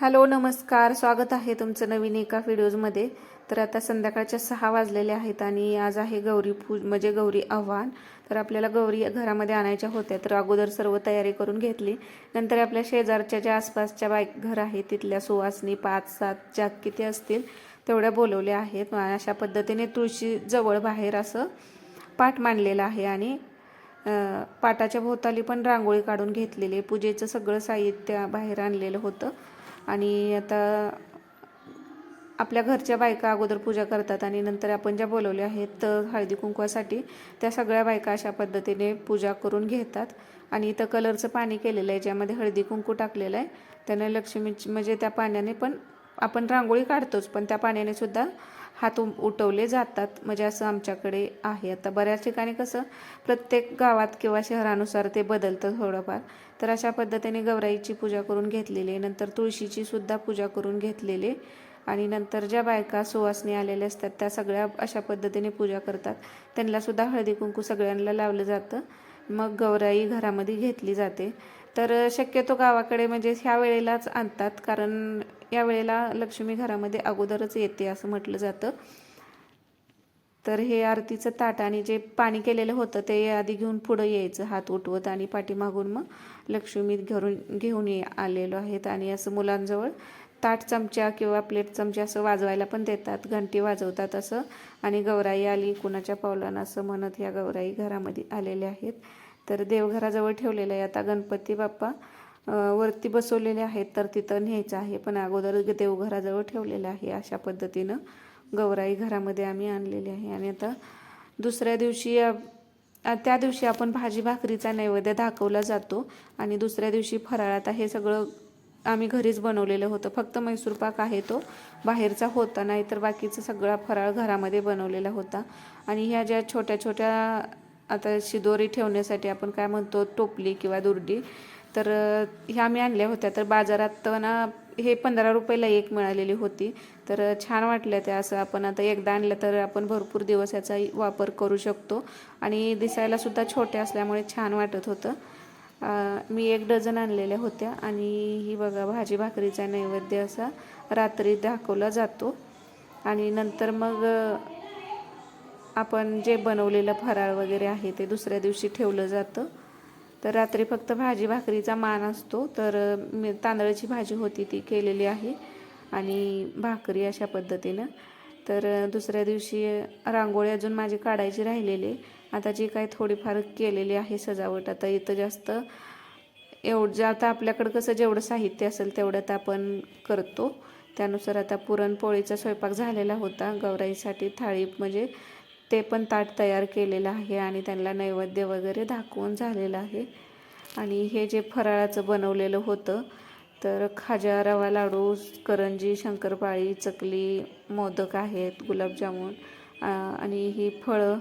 Hello नमस्कार. स्वागत आहे तुमचं नवीन एका व्हिडिओजमध्ये. तर आता संध्याकाळच्या सहा वाजलेले आहेत आणि आज आहे गौरी पूज म्हणजे गौरी आव्हान. तर आपल्याला गौरी घरामध्ये आणायच्या होत्या तर अगोदर सर्व तयारी करून घेतली. नंतर आपल्या शेजारच्या ज्या आसपासच्या बाईक घर आहेत तिथल्या सुवासनी पाच सात ज्या किती असतील तेवढ्या बोलवल्या आहेत. अशा पद्धतीने तुळशी जवळ बाहेर असं पाठ मांडलेलं आहे आणि पाटाच्या भोवताली पण रांगोळी काढून घेतलेली पूजेचं सगळं साहित्य बाहेर आणलेलं होतं. आणि आता आपल्या घरच्या बायका अगोदर पूजा करतात आणि नंतर आपण ज्या बोलवल्या आहेत तर हळदी कुंकवासाठी त्या सगळ्या बायका अशा पद्धतीने पूजा करून घेतात. आणि इथं कलरचं पाणी केलेलं आहे ज्यामध्ये हळदी कुंकू टाकलेलं आहे. त्यानं लक्ष्मीची म्हणजे त्या पाण्याने पण आपण रांगोळी काढतोच पण त्या पाण्याने सुद्धा हात उठवले जातात. म्हणजे असं आमच्याकडे आहे. आता बऱ्याच ठिकाणी कसं प्रत्येक गावात किंवा शहरानुसार ते बदलतं थोडंफार. तर अशा पद्धतीने गौराईची पूजा करून घेतलेली आहे नंतर तुळशीची सुद्धा पूजा करून घेतलेली आणि नंतर ज्या बायका सुवासनी आलेल्या असतात त्या सगळ्या अशा पद्धतीने पूजा करतात. त्यांना सुद्धा हळदी कुंकू सगळ्यांना लावलं जातं. मग गौराई घरामध्ये घेतली जाते. तर शक्यतो गावाकडे म्हणजे ह्या वेळेलाच आणतात कारण या वेळेला लक्ष्मी घरामध्ये अगोदरच येते असं म्हटलं जातं. तर हे आरतीचं ताट आणि जे पाणी केलेलं होतं ते आधी घेऊन पुढं यायचं हात उठवत आणि पाठीमागून मग लक्ष्मी घरून घेऊन ये आलेलो आहेत. आणि असं मुलांजवळ ताट चमच्या किंवा प्लेट चमच्या असं वाजवायला पण देतात घंटी वाजवतात असं. आणि गौराई आली कुणाच्या पावलानं असं म्हणत ह्या गौराई घरामध्ये आलेल्या आहेत. तर देवघराजवळ ठेवलेलं आहे. आता गणपती बाप्पा वरती बसवलेले आहेत. तर तिथं न्यायचं आहे. पण अगोदर देवघराजवळ ठेवलेलं आहे अशा पद्धतीनं. गौराई घरामध्ये आम्ही आणलेली आहे. आणि आता दुसऱ्या दिवशी त्या दिवशी आपण भाजी भाकरीचा नैवेद्य दाखवला जातो. आणि दुसऱ्या दिवशी फराळात हे सगळं आम्ही घरीच बनवलेलं होतं. फक्त मैसूर पाक आहे तो. बाहेरचा होता नाही तर बाकीचा सगळा फराळ घरामध्ये बनवलेला होता. आणि ह्या ज्या छोट्या छोट्या आता शिदोरी ठेवण्यासाठी आपण काय म्हणतो टोपली किंवा दुर्डी. तर ह्या मी आणल्या होत्या. तर बाजारात ना हे पंधरा रुपयाला एक मिळालेली होती. तर छान वाटल्या त्या. असं आपण आता एकदा आणलं तर आपण भरपूर दिवस याचा वापर करू शकतो. आणि दिसायला सुद्धा छोट्या असल्यामुळे छान वाटत होतं. मी एक डझन आणलेल्या होत्या. आणि ही बघा भाजी भाकरीचा नैवेद्य असा रात्री दाखवला जातो. आणि नंतर मग आपण जे बनवलेलं फराळ वगैरे आहे ते दुसऱ्या दिवशी ठेवलं जातं. तर रात्री फक्त भाजी भाकरीचा मान असतो. तर मी तांदळाची भाजी होती ती केलेली आहे आणि भाकरी अशा पद्धतीनं. तर दुसऱ्या दिवशी रांगोळी अजून माझी काढायची राहिलेली. आहे. आता जी काही थोडीफार केलेली आहे सजावट आता इथं जास्त एवढं जे आता आपल्याकडं कसं जेवढं साहित्य असेल तेवढं तर आपण करतो. त्यानुसार आता पुरणपोळीचा स्वयंपाक झालेला होता. गौराईसाठी थाळी म्हणजे ते पण ताट तयार केलेलं आहे आणि त्यांना नैवेद्य वगैरे दाखवून झालेलं आहे. आणि हे जे फराळाचं बनवलेलं होतं तर खाजा रवा लाडू करंजी शंकरपाळी चकली मोदक आहेत गुलाबजामुन आणि ही फळं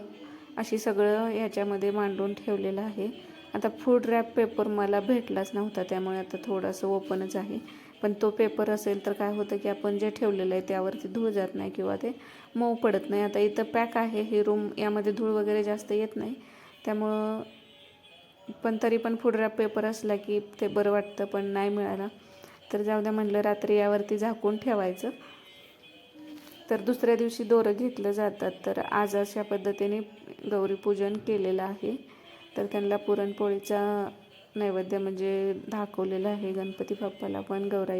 अशी सगळं याच्यामध्ये मांडून ठेवलेलं आहे. आता फूड रॅप पेपर मला भेटलाच नव्हता त्यामुळे आता थोडंसं ओपनच आहे. पण तो पेपर असेल तर काय होतं की आपण जे ठेवलेलं आहे त्यावरती धूळ जात नाही किंवा ते मऊ पडत नाही. आता इथं पॅक आहे ही रूम यामध्ये धूळ वगैरे जास्त येत नाही. त्यामुळं पण तरी पण फूड रॅप पेपर असला की ते बरं वाटतं पण नाही मिळाला. तर जाऊ द्या म्हणलं रात्री यावरती झाकून ठेवायचं. तर दुसऱ्या दिवशी दोरं घेतलं जातात. तर आज अशा पद्धतीने गौरीपूजन केलेलं आहे. तर त्यांना पुरणपोळीचा नैवेद्य म्हणजे दाखवलेलं आहे गणपती बाप्पाला पण गौराई